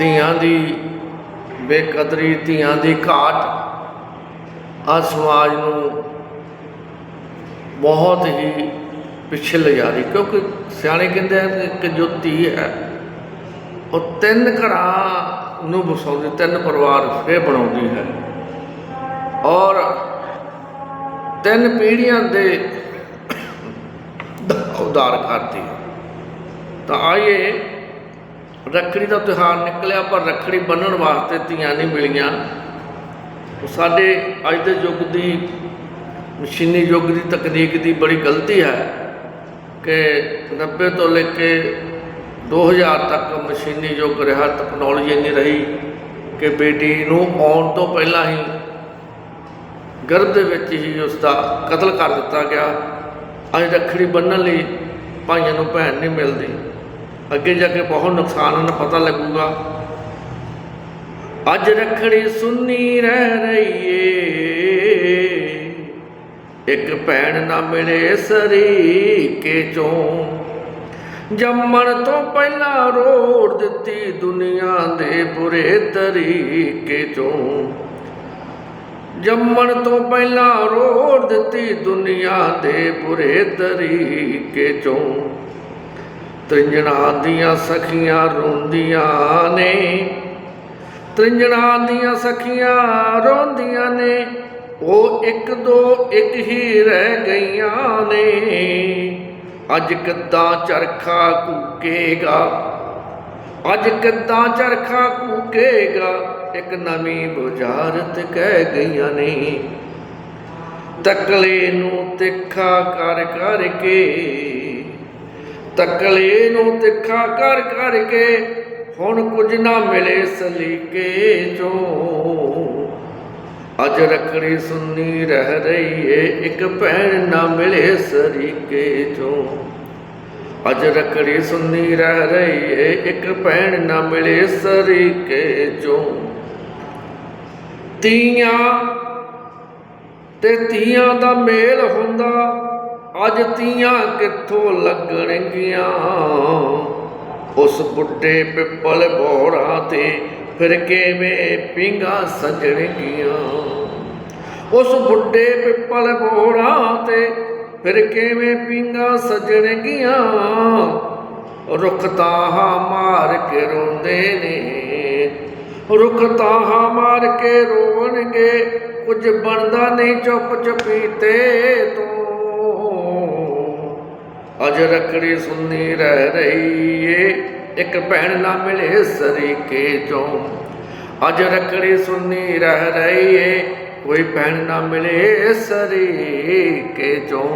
ਧੀਆਂ ਦੀ ਬੇਕਦਰੀ, ਧੀਆਂ ਦੀ ਘਾਟ ਆ ਸਮਾਜ ਨੂੰ ਬਹੁਤ ਹੀ ਪਿੱਛੇ ਲਿਜਾ ਰਹੀ ਕਿਉਂਕਿ ਸਿਆਣੇ ਕਹਿੰਦੇ ਆ ਕਿ ਜੋ ਧੀ ਹੈ, ਉਹ ਤਿੰਨ ਘਰਾਂ ਨੂੰ ਵਸਾਉਂਦੀ, ਤਿੰਨ ਪਰਿਵਾਰ ਫੇ ਬਣਾਉਂਦੀ ਹੈ। ਔਰ ਤਿੰਨ ਪੀੜ੍ਹੀਆਂ ਦੇ ਉਦਾਰ ਕਰਦੀ ਤਾਂ ਆਈਏ ਰੱਖੜੀ ਦਾ ਤਿਉਹਾਰ ਨਿਕਲਿਆ, ਪਰ ਰੱਖੜੀ ਬੰਨਣ ਵਾਸਤੇ ਧੀਆਂ ਨਹੀਂ ਮਿਲੀਆਂ। ਸਾਡੇ ਅੱਜ ਦੇ ਯੁੱਗ ਦੀ, ਮਸ਼ੀਨੀ ਯੁੱਗ ਦੀ ਤਕਨੀਕ ਦੀ ਬੜੀ ਗਲਤੀ ਹੈ ਕਿ 90 ਤੋਂ ਲੈ ਕੇ 2000 ਤੱਕ ਮਸ਼ੀਨੀ ਯੁੱਗ ਰਿਹਾ ਟੈਕਨੋਲੋਜੀ ਇੰਨੀ ਰਹੀ ਕਿ ਬੇਟੀ ਨੂੰ ਆਉਣ ਤੋਂ ਪਹਿਲਾਂ ਹੀ ਗਰਭ ਦੇ ਵਿੱਚ ਹੀ ਉਸ ਦਾ ਕਤਲ ਕਰ ਦਿੱਤਾ ਗਿਆ। ਅੱਜ ਰੱਖੜੀ ਬੰਨਣ ਲਈ ਭਾਈਆਂ ਨੂੰ ਭੈਣ ਨਹੀਂ ਮਿਲਦੀ। ਅੱਗੇ ਜਾ ਕੇ ਬਹੁਤ ਨੁਕਸਾਨ ਹਨ, ਪਤਾ ਲੱਗੂਗਾ। ਅੱਜ ਰੱਖੜੀ ਸੁੰਨੀ ਰਹਿ ਰਹੀ ਏ ਇੱਕ ਭੈਣ ਨਾ ਮਿਲੇ ਸਰੀਕੇ ਚੋਂ। ਜੰਮਣ ਤੋਂ ਪਹਿਲਾਂ ਰੋੜ ਦਿੱਤੀ ਦੁਨੀਆ ਦੇ ਬੁਰੇ ਤਰੀਕੇ ਚੋਂ। ਜੰਮਣ ਤੋਂ ਪਹਿਲਾਂ ਰੋੜ ਦਿੱਤੀ ਦੁਨੀਆ ਦੇ ਬੁਰੇ ਤਰੀਕੇ ਚੋਂ। ਤ੍ਰਿੰਜਣਾ ਦੀਆਂ ਸਖੀਆਂ ਰੋਂਦੀਆਂ ਨੇ। ਤ੍ਰਿੰਜਣਾ ਦੀਆਂ ਸਖੀਆਂ ਰੋਂਦੀਆਂ ਨੇ। ਉਹ ਇੱਕ ਦੋ ਇੱਕ ਹੀ ਰਹਿ ਗਈਆਂ ਨੇ। ਅੱਜ ਕਿੱਦਾਂ ਚਰਖਾ ਕੂਕੇਗਾ? ਅੱਜ ਕਿੱਦਾਂ ਚਰਖਾ ਕੂਕੇਗਾ? ਇੱਕ ਨਵੀਂ ਬੁਝਾਰਤ ਕਹਿ ਗਈਆਂ ਨੇ। ਤਕਲੇ ਨੂੰ ਤਿੱਖਾ ਕਰ ਕਰਕੇ ਤਕਲੇ ਨੂੰ ਤਿੱਖਾ ਕਰ ਕਰਕੇ ਹੁਣ ਕੁਝ ਨਾ ਮਿਲੇ ਸਲੀਕੇ ਜੋ ਅੱਜ ਰੱਖੜੀ ਸੁੰਨੀ ਰਹਿ ਰਹੀ ਏ ਇੱਕ ਭੈਣ ਨਾ ਮਿਲੇ ਸਰੀਕੇ ਚੋਂ। ਅੱਜ ਰੱਖੜੀ ਸੁੰਨੀ ਰਹਿ ਰਹੀ ਏ ਇੱਕ ਭੈਣ ਨਾ ਮਿਲੇ ਸਰੀਕੇ ਜੋ ਤੀਆਂ ਤੇ ਤੀਆਂ ਦਾ ਮੇਲ ਹੁੰਦਾ ਅੱਜ ਤੀਆਂ ਕਿੱਥੋਂ ਲੱਗਣਗੀਆਂ ਉਸ ਬੁੱਢੇ ਪਿੱਪਲ ਬੋੜਾ ਤੇ ਫਿਰ ਕਿਵੇਂ ਪਿੰਗਾ ਸਜਣਗੀਆਂ? ਉਸ ਬੁੱਢੇ ਪਿੱਪਲ ਬੋੜਾ ਤੇ ਫਿਰ ਕਿਵੇਂ ਪਿੰਗਾ ਸਜਣਗੀਆਂ? ਰੁੱਖ ਤਾਹਾਂ ਮਾਰ ਕੇ ਰੋਂਦੇ ਨੇ। ਰੁੱਖ ਤਾਹਾਂ ਮਾਰ ਕੇ ਰੋਣਗੇ ਕੁਝ ਬਣਦਾ ਨਹੀਂ ਚੁੱਪ ਚਪੀਤੇ ਤੂੰ ਅਜ ਰੱਖੜੀ ਸੁੰਨੀ ਰਹਿ ਰਹੀ ਏ ਇੱਕ ਭੈਣ ਨਾ ਮਿਲੇ ਸਰੀਕੇ ਚੋਂ। ਅਜ ਰੱਖੜੀ ਸੁੰਨੀ ਰਹਿ ਰਹੀ ਏ ਕੋਈ ਭੈਣ ਨਾ ਮਿਲੇ ਸਰੀਕੇ ਚੋਂ।